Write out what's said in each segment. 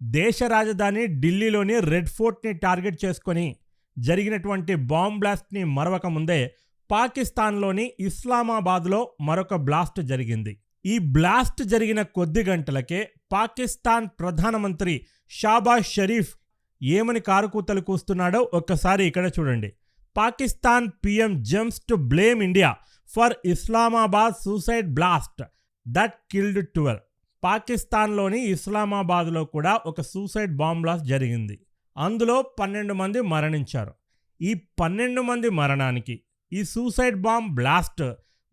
దేశ రాజధాని ఢిల్లీలోని రెడ్ ఫోర్ట్ని టార్గెట్ చేసుకొని జరిగినటువంటి బాంబ్ బ్లాస్ట్ని మరవక ముందే పాకిస్తాన్లోని ఇస్లామాబాద్లో మరొక బ్లాస్ట్ జరిగింది. ఈ బ్లాస్ట్ జరిగిన కొద్ది గంటలకే పాకిస్తాన్ ప్రధానమంత్రి షాబాజ్ షరీఫ్ ఏమని కారుకూతలు కూస్తున్నాడో ఒక్కసారి ఇక్కడ చూడండి. Pakistan PM aims to blame India for Islamabad suicide blast that killed twelve. పాకిస్తాన్లోని ఇస్లామాబాద్లో కూడా ఒక సూసైడ్ బాంబ్ బ్లాస్ట్ జరిగింది. అందులో పన్నెండు మంది మరణించారు. ఈ పన్నెండు మంది మరణానికి ఈ సూసైడ్ బాంబ్ బ్లాస్ట్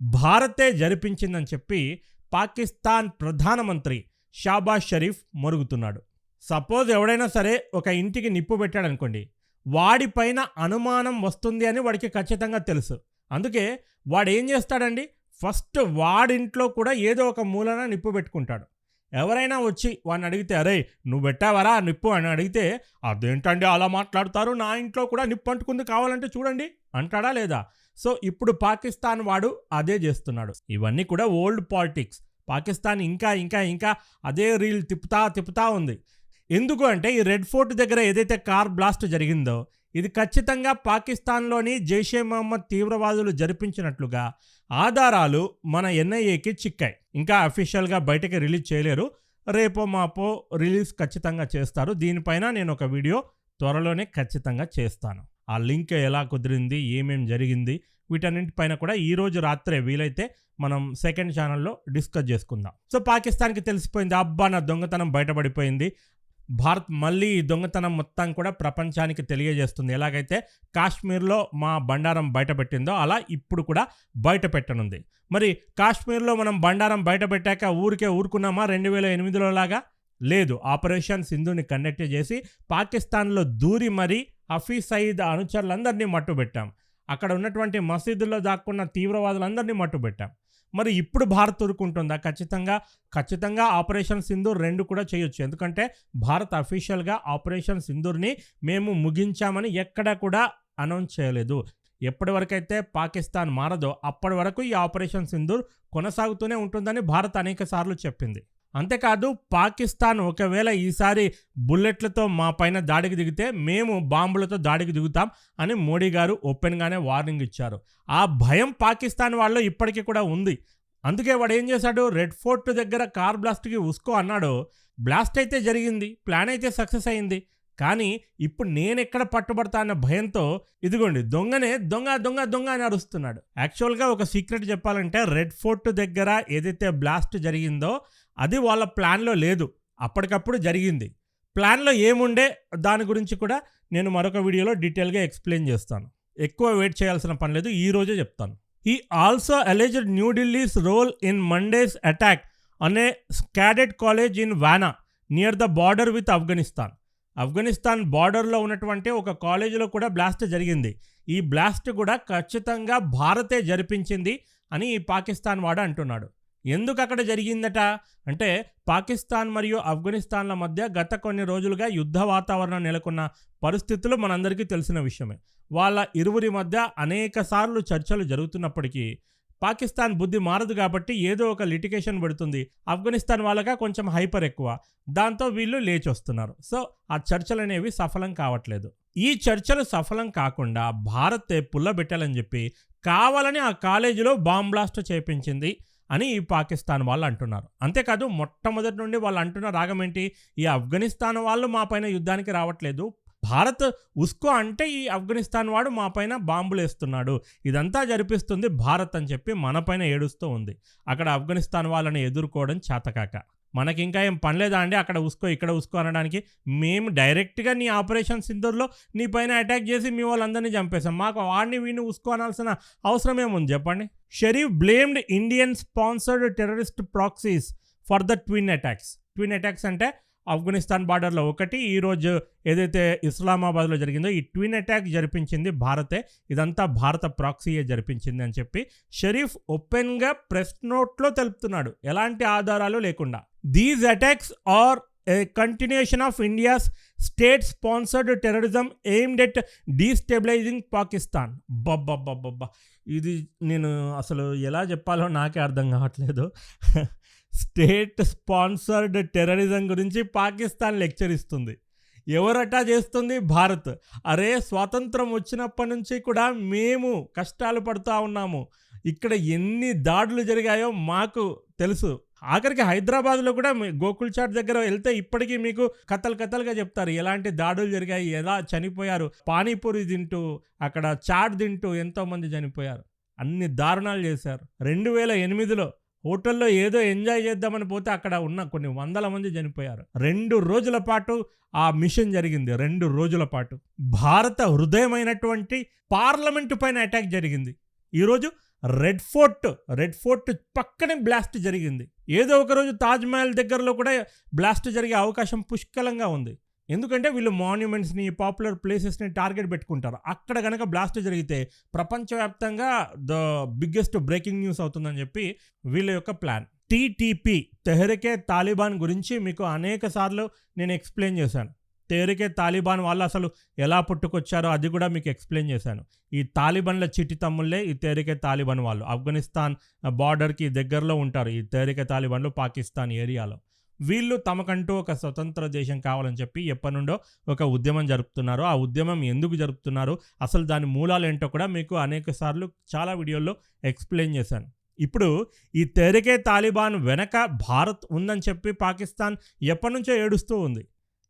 భారతే జరిపించిందని చెప్పి పాకిస్తాన్ ప్రధానమంత్రి షాబాజ్ షరీఫ్ మరుగుతున్నాడు. సపోజ్ ఎవడైనా సరే ఒక ఇంటికి నిప్పు పెట్టాడనుకోండి వాడిపైన అనుమానం వస్తుంది అని వాడికి ఖచ్చితంగా తెలుసు. అందుకే వాడు ఏం చేస్తాడండి ఫస్ట్ వాడింట్లో కూడా ఏదో ఒక మూలన నిప్పు పెట్టుకుంటాడు. ఎవరైనా వచ్చి వాడిని అడిగితే అరే నువ్వు పెట్టావరా? నిప్పు అని అడిగితే అదేంటండి అలా మాట్లాడతారు? నా ఇంట్లో కూడా నిప్పు అంటుకుంది కావాలంటే చూడండి అంటాడా లేదా? సో ఇప్పుడు పాకిస్తాన్ వాడు అదే చేస్తున్నాడు. ఇవన్నీ కూడా ఓల్డ్ పాలిటిక్స్. పాకిస్తాన్ ఇంకా ఇంకా ఇంకా అదే రీల్ తిప్పుతా తిప్పుతా ఉంది. ఎందుకు అంటే ఈ రెడ్ ఫోర్ట్ దగ్గర ఏదైతే కార్ బ్లాస్ట్ జరిగిందో ఇది ఖచ్చితంగా పాకిస్తాన్లోని జైషే మహమ్మద్ తీవ్రవాదులు జరిపించినట్లుగా ఆధారాలు మన ఎన్ఐఏకి చిక్కాయి. ఇంకా అఫీషియల్గా బయటకి రిలీజ్ చేయలేరు. రేపో మాపో రిలీజ్ ఖచ్చితంగా చేస్తారు. దీనిపైన నేను ఒక వీడియో త్వరలోనే ఖచ్చితంగా చేస్తాను. ఆ లింక్ ఎలా కుదిరింది ఏమేం జరిగింది వీటన్నింటిపైన కూడా ఈ రోజు రాత్రే వీలైతే మనం సెకండ్ ఛానల్లో డిస్కస్ చేసుకుందాం. సో పాకిస్తాన్కి తెలిసిపోయింది అబ్బా నా దొంగతనం బయటపడిపోయింది భారత్ మళ్ళీ ఈ దొంగతనం మొత్తం కూడా ప్రపంచానికి తెలియజేస్తుంది. ఎలాగైతే కాశ్మీర్లో మా బండారం బయటపెట్టిందో అలా ఇప్పుడు కూడా బయటపెట్టనుంది. మరి కాశ్మీర్లో మనం బండారం బయటపెట్టాక ఊరికే ఊరుకున్నామా? రెండు వేల ఎనిమిదిలో లాగా? లేదు. ఆపరేషన్ సింధుని కండక్ట్ చేసి పాకిస్తాన్లో దూరి మరీ హఫీజ్ సయీద్ అనుచరులందరినీ మట్టుబెట్టాం. అక్కడ ఉన్నటువంటి మసీదుల్లో దాక్కున్న తీవ్రవాదులందరినీ మట్టుబెట్టాం. మరి ఇప్పుడు భారత్ ఊరుకుంటుందా ఖచ్చితంగా ఖచ్చితంగా ఆపరేషన్ సింధూర్ రెండు కూడా చేయొచ్చు. ఎందుకంటే భారత్ అఫీషియల్గా ఆపరేషన్ సింధూర్ని మేము ముగించామని ఎక్కడా కూడా అనౌన్స్ చేయలేదు. ఎప్పటి వరకైతే పాకిస్తాన్ మారదో అప్పటి వరకు ఈ ఆపరేషన్ సింధూర్ కొనసాగుతూనే ఉంటుందని భారత్ అనేక సార్లు చెప్పింది. అంతేకాదు పాకిస్తాన్ ఒకవేళ ఈసారి బుల్లెట్లతో మా పైన దాడికి దిగితే మేము బాంబులతో దాడికి దిగుతాం అని మోడీ గారు ఓపెన్గానే వార్నింగ్ ఇచ్చారు. ఆ భయం పాకిస్తాన్ వాళ్ళు ఇప్పటికీ కూడా ఉంది. అందుకే వాడు ఏం చేశాడు? రెడ్ ఫోర్ట్ దగ్గర కార్ బ్లాస్ట్కి ఉస్కో అన్నాడు. బ్లాస్ట్ అయితే జరిగింది ప్లాన్ అయితే సక్సెస్ అయింది. కానీ ఇప్పుడు నేనెక్కడ పట్టుబడతా అన్న భయంతో ఇదిగోండి దొంగనే దొంగ దొంగ దొంగ అని అరుస్తున్నాడు. యాక్చువల్గా ఒక సీక్రెట్ చెప్పాలంటే రెడ్ ఫోర్ట్ దగ్గర ఏదైతే బ్లాస్ట్ జరిగిందో అది వాళ్ళ ప్లాన్లో లేదు. అప్పటికప్పుడు జరిగింది. ప్లాన్లో ఏముండే దాని గురించి కూడా నేను మరొక వీడియోలో డీటెయిల్గా ఎక్స్ప్లెయిన్ చేస్తాను. ఎక్కువ వెయిట్ చేయాల్సిన పని లేదు. ఈ రోజే చెప్తాను. ఈ also alleged New Delhi's role in Monday's attack అనే స్కాడెట్ cadet college in Wana near the border with Afghanistan Afghanistan బార్డర్లో ఉన్నటువంటి ఒక కాలేజీలో కూడా బ్లాస్ట్ జరిగింది. ఈ బ్లాస్ట్ కూడా ఖచ్చితంగా భారతే జరిపించింది అని ఈ పాకిస్తాన్ వాడు అంటున్నాడు. ఎందుకు అక్కడ జరిగిందట? అంటే పాకిస్తాన్ మరియు ఆఫ్ఘనిస్తాన్ల మధ్య గత కొన్ని రోజులుగా యుద్ధ వాతావరణం నెలకొన్న పరిస్థితులు మనందరికీ తెలిసిన విషయమే. వాళ్ళ ఇరువురి మధ్య అనేక సార్లు చర్చలు జరుగుతున్నప్పటికీ పాకిస్తాన్ బుద్ధి మారదు కాబట్టి ఏదో ఒక లిటికేషన్ పెడుతుంది. ఆఫ్ఘనిస్తాన్ వాళ్ళగా కొంచెం హైపర్ ఎక్కువ. దాంతో వీళ్ళు లేచి వస్తున్నారు. సో ఆ చర్చలు అనేవి సఫలం కావట్లేదు. ఈ చర్చలు సఫలం కాకుండా భారత్ పుల్లబెట్టాలని చెప్పి కావాలని ఆ కాలేజీలో బాంబ్ బ్లాస్ట్ చేపించింది. అని ఈ పాకిస్తాన్ వాళ్ళు అంటున్నారు. అంతేకాదు మొట్టమొదటి నుండి వాళ్ళు అంటున్న రాగం ఏంటి? ఈ ఆఫ్ఘనిస్తాన్ వాళ్ళు మా పైన యుద్ధానికి రావట్లేదు. భారత్ ఉస్కో అంటే ఈ ఆఫ్ఘనిస్తాన్ వాడు మా పైన బాంబులు వేస్తున్నాడు. ఇదంతా జరిపిస్తుంది భారత్ అని చెప్పి మన పైన ఏడుస్తూ ఉంది. అక్కడ ఆఫ్ఘనిస్తాన్ వాళ్ళని ఎదుర్కోవడం చేతకాక. మనకి ఇంకా ఏం పనిలేదా అండి? అక్కడ ఉసుకో ఇక్కడ ఉసుకో అనడానికి? మేము డైరెక్ట్గా నీ ఆపరేషన్ సింధూర్లో నీ పైన అటాక్ చేసి మీ వాళ్ళందరినీ చంపేశాం. మాకు వాడిని వీడిని ఉసుకో అనాల్సిన అవసరం ఏముంది చెప్పండి? Sharif blamed Indian sponsored terrorist proxies for the twin attacks twin attacks అంటే ఆఫ్ఘనిస్తాన్ బార్డర్లో ఒకటి. ఈరోజు ఏదైతే ఇస్లామాబాద్లో జరిగిందో ఈ ట్విన్ అటాక్ జరిపించింది భారతే. ఇదంతా భారత ప్రాక్సీయే జరిపించింది అని చెప్పి షరీఫ్ ఓపెన్గా ప్రెస్ నోట్లో తెలుపుతున్నాడు. ఎలాంటి ఆధారాలు లేకుండా. These attacks are a continuation of India's state sponsored terrorism aimed at destabilising Pakistan. బబ్బబ్బబ్బబ్బా. ఇది నేను అసలు ఎలా చెప్పాలో నాకే అర్థం కావట్లేదు. స్టేట్ స్పాన్సర్డ్ టెర్రరిజం గురించి పాకిస్తాన్ లెక్చర్ ఇస్తుంది. ఎవరటా చేస్తుంది భారత్? అరే స్వాతంత్రం వచ్చినప్పటి నుంచి కూడా మేము కష్టాలు పడుతూ ఉన్నాము. ఇక్కడ ఎన్ని దాడులు జరిగాయో మాకు తెలుసు. ఆఖరికి హైదరాబాద్లో కూడా గోకుల్ చాట్ దగ్గర వెళ్తే ఇప్పటికీ మీకు కథలు కథలుగా చెప్తారు. ఎలాంటి దాడులు జరిగాయి? ఎలా చనిపోయారు? పానీపూరి తింటూ అక్కడ చాట్ తింటూ ఎంతోమంది చనిపోయారు? అన్ని దారుణాలు చేశారు. రెండు వేల ఎనిమిదిలో హోటల్లో ఏదో ఎంజాయ్ చేద్దామని పోతే అక్కడ ఉన్న కొన్ని వందల మంది చనిపోయారు. రెండు రోజుల పాటు ఆ మిషన్ జరిగింది. రెండు రోజుల పాటు. భారత హృదయమైనటువంటి పార్లమెంటు పైన అటాక్ జరిగింది. ఈరోజు రెడ్ ఫోర్ట్ రెడ్ ఫోర్ట్ పక్కనే బ్లాస్ట్ జరిగింది. ఏదో ఒక రోజు తాజ్ మహల్ దగ్గరలో కూడా బ్లాస్ట్ జరిగే అవకాశం పుష్కలంగా ఉంది. ఎందుకంటే వీళ్ళు మాన్యుమెంట్స్ని పాపులర్ ప్లేసెస్ని టార్గెట్ పెట్టుకుంటారు. అక్కడ కనుక బ్లాస్ట్ జరిగితే ప్రపంచవ్యాప్తంగా ద బిగ్గెస్ట్ బ్రేకింగ్ న్యూస్ అవుతుందని చెప్పి వీళ్ళ యొక్క ప్లాన్. టీటీపీ తెహరికే తాలిబాన్ గురించి మీకు అనేక సార్లు నేను ఎక్స్ప్లెయిన్ చేశాను. తెహరికే తాలిబాన్ వాళ్ళు అసలు ఎలా పుట్టుకొచ్చారో అది కూడా మీకు ఎక్స్ప్లెయిన్ చేశాను. ఈ తాలిబాన్ల చిట్టి తమ్ముళ్ళే ఈ తెహరికే తాలిబాన్ వాళ్ళు. ఆఫ్ఘనిస్తాన్ బార్డర్కి దగ్గరలో ఉంటారు ఈ తెహరికే తాలిబాన్లు పాకిస్తాన్ ఏరియాలో. వీళ్ళు తమకంటూ ఒక స్వతంత్ర దేశం కావాలని చెప్పి ఎప్పటి నుండో ఒక ఉద్యమం జరుపుతున్నారు. ఆ ఉద్యమం ఎందుకు జరుపుతున్నారు? అసలు దాని మూలాలు ఏంటో కూడా మీకు అనేక సార్లు చాలా వీడియోల్లో ఎక్స్ప్లెయిన్ చేశాను. ఇప్పుడు ఈ తెరికే తాలిబాన్ వెనక భారత్ ఉందని చెప్పి పాకిస్తాన్ ఎప్పటి నుంచో ఏడుస్తూ ఉంది.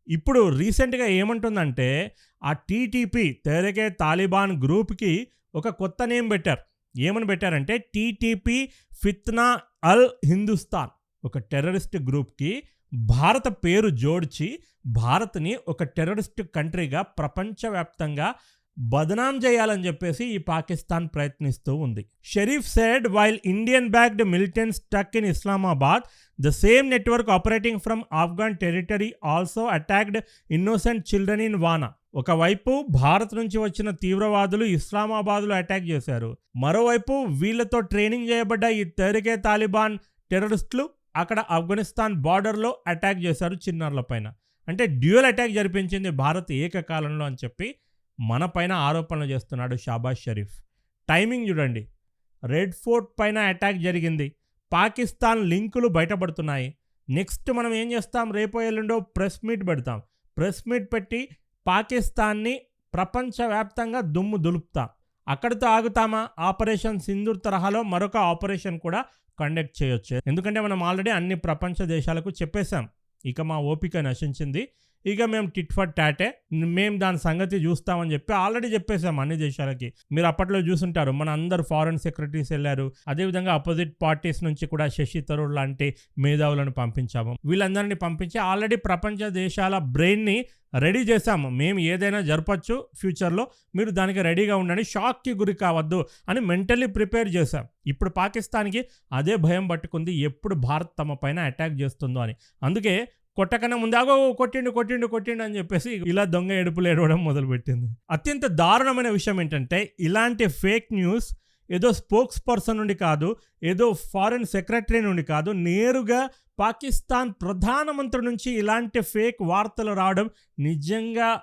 ఇప్పుడు రీసెంట్గా ఏమంటుందంటే ఆ టీటీపీ తెరికే తాలిబాన్ గ్రూప్కి ఒక కొత్త నేమ్ పెట్టారు. ఏమని పెట్టారంటే టీటీపీ ఫిత్నా అల్ హిందుస్థాన్ ఒక టెర్రరిస్ట్ గ్రూప్కి భారత పేరు జోడ్చి భారత్ని ఒక టెర్రరిస్ట్ కంట్రీగా ప్రపంచవ్యాప్తంగా బదనాం చేయాలని చెప్పేసి ఈ పాకిస్తాన్ ప్రయత్నిస్తూ ఉంది. Sharif said while Indian backed militant stuck in Islamabad the same network operating from Afghan territory also attacked innocent children in Wana ఒకవైపు భారత్ నుంచి వచ్చిన తీవ్రవాదులు ఇస్లామాబాద్లో అటాక్ చేశారు. మరోవైపు వీళ్ళతో ట్రైనింగ్ చేయబడ్డ ఈ తెరికే తాలిబాన్ టెర్రరిస్టులు అక్కడ ఆఫ్ఘనిస్తాన్ బార్డర్లో అటాక్ చేశారు చిన్నారుల పైన. అంటే డ్యూయల్ అటాక్ జరిపించింది భారత్ ఏకకాలంలో అని చెప్పి మన పైన ఆరోపణలు చేస్తున్నాడు షాబాజ్ షరీఫ్. టైమింగ్ చూడండి. రెడ్ ఫోర్ట్ పైన అటాక్ జరిగింది. పాకిస్తాన్ లింకులు బయటపడుతున్నాయి. నెక్స్ట్ మనం ఏం చేస్తాం? రేపో ఎల్లుండో ప్రెస్ మీట్ పెడతాం. ప్రెస్ మీట్ పెట్టి పాకిస్తాన్ని ప్రపంచవ్యాప్తంగా దుమ్ము దులుపుతాం. అక్కడితో ఆగుతామా? ఆపరేషన్ సింధూర్ తరహాలో మరొక ఆపరేషన్ కూడా కండక్ట్ చేయొచ్చు. ఎందుకంటే మనం ఆల్రెడీ అన్ని ప్రపంచ దేశాలకు చెప్పేశాం. ఇక మా ఓపిక నశించింది. ఇక మేము టిట్ ఫర్ టాటే మేము దాని సంగతి చూస్తామని చెప్పి ఆల్రెడీ చెప్పేశాము అన్ని దేశాలకి. మీరు అప్పట్లో చూసుంటారు మన అందరు ఫారెన్ సెక్రటరీస్ వెళ్ళారు. అదేవిధంగా అపోజిట్ పార్టీస్ నుంచి కూడా శశి తరూర్ లాంటి మేధావులను పంపించాము. వీళ్ళందరినీ పంపించి ఆల్రెడీ ప్రపంచ దేశాల బ్రెయిన్ని రెడీ చేశాము మేము ఏదైనా జరపచ్చు ఫ్యూచర్లో మీరు దానికి రెడీగా ఉండండి షాక్కి గురి కావద్దు అని మెంటల్లీ ప్రిపేర్ చేశాం. ఇప్పుడు పాకిస్తాన్కి అదే భయం పట్టుకుంది ఎప్పుడు భారత్ తమ పైన అటాక్ చేస్తుందో అని. అందుకే కొట్టకన్నా ముందాగో కొట్టిండు కొట్టిండు కొట్టిండు అని చెప్పేసి ఇలా దొంగ ఎడుపులు ఏడవడం మొదలుపెట్టింది. అత్యంత దారుణమైన విషయం ఏంటంటే ఇలాంటి ఫేక్ న్యూస్ ఏదో స్పోక్స్ పర్సన్ నుండి కాదు ఏదో ఫారెన్ సెక్రటరీ నుండి కాదు నేరుగా పాకిస్తాన్ ప్రధానమంత్రి నుంచి ఇలాంటి ఫేక్ వార్తలు రావడం నిజంగా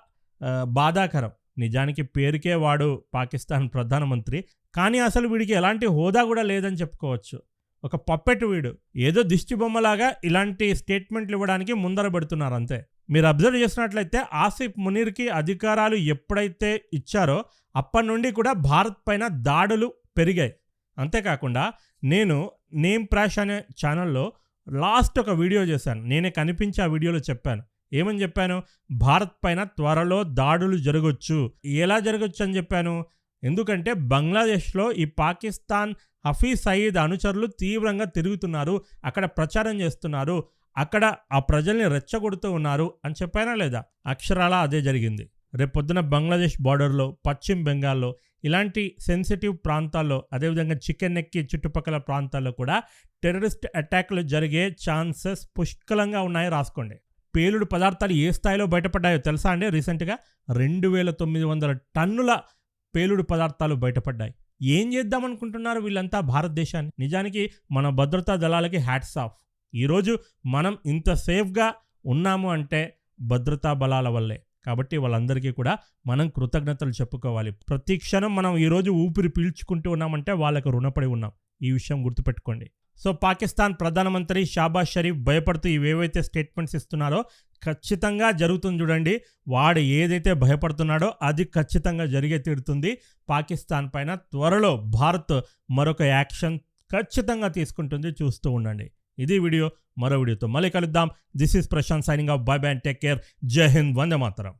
బాధాకరం. నిజానికి పేరుకే వాడు పాకిస్తాన్ ప్రధానమంత్రి. కానీ అసలు వీడికి ఎలాంటి హోదా కూడా లేదని చెప్పుకోవచ్చు. ఒక పప్పెట్ వీడు. ఏదో దిష్టి బొమ్మలాగా ఇలాంటి స్టేట్మెంట్లు ఇవ్వడానికి ముందర పెడుతున్నారు అంతే. మీరు అబ్జర్వ్ చేసినట్లయితే ఆసిఫ్ మునీర్కి అధికారాలు ఎప్పుడైతే ఇచ్చారో అప్పటి నుండి కూడా భారత్ పైన దాడులు పెరిగాయి. అంతేకాకుండా నేను నేమ్ ప్రాష్ అనే ఛానల్లో లాస్ట్ ఒక వీడియో చేశాను. నేనే కనిపించి ఆ వీడియోలో చెప్పాను. ఏమని చెప్పాను? భారత్ పైన త్వరలో దాడులు జరగొచ్చు. ఎలా జరగొచ్చు అని చెప్పాను? ఎందుకంటే బంగ్లాదేశ్లో ఈ పాకిస్తాన్ హఫీజ్ సయీద్ అనుచరులు తీవ్రంగా తిరుగుతున్నారు అక్కడ ప్రచారం చేస్తున్నారు అక్కడ ఆ ప్రజల్ని రెచ్చగొడుతూ ఉన్నారు అని చెప్పానా లేదా? అక్షరాల అదే జరిగింది. రేపొద్దున బంగ్లాదేశ్ బార్డర్లో పశ్చిమ బెంగాల్లో ఇలాంటి సెన్సిటివ్ ప్రాంతాల్లో అదేవిధంగా చికెన్ నెక్కి చుట్టుపక్కల ప్రాంతాల్లో కూడా టెర్రరిస్ట్ అటాక్లు జరిగే ఛాన్సెస్ పుష్కలంగా ఉన్నాయి రాసుకోండి. పేలుడు పదార్థాలు ఏ స్థాయిలో బయటపడ్డాయో తెలుసా అండి? రీసెంట్గా రెండు వేల తొమ్మిది వందల టన్నుల పేలుడు పదార్థాలు బయటపడ్డాయి. ఏం చేద్దామనుకుంటున్నారు వీళ్ళంతా భారతదేశాన్ని? నిజానికి మన భద్రతా దళాలకి హ్యాట్స్ ఆఫ్. ఈరోజు మనం ఇంత సేఫ్గా ఉన్నాము అంటే భద్రతా బలాల వల్లే. కాబట్టి వాళ్ళందరికీ కూడా మనం కృతజ్ఞతలు చెప్పుకోవాలి. ప్రతి క్షణం మనం ఈరోజు ఊపిరి పీల్చుకుంటూ ఉన్నామంటే వాళ్ళకు రుణపడి ఉన్నాం. ఈ విషయం గుర్తుపెట్టుకోండి. సో పాకిస్తాన్ ప్రధానమంత్రి షాబాజ్ షరీఫ్ భయపడుతూ ఇవేవైతే స్టేట్మెంట్స్ ఇస్తున్నారో ఖచ్చితంగా జరుగుతుంది చూడండి. వాడు ఏదైతే భయపడుతున్నాడో అది ఖచ్చితంగా జరిగే తీరుతుంది. పాకిస్తాన్ పైన త్వరలో భారత్ మరొక యాక్షన్ ఖచ్చితంగా తీసుకుంటుంది. చూస్తూ ఉండండి. ఇది వీడియో. మరో వీడియోతో మళ్ళీ కలుద్దాం. This is Prashant signing off. Bye bye and take care. Jai Hind. Vande Mataram.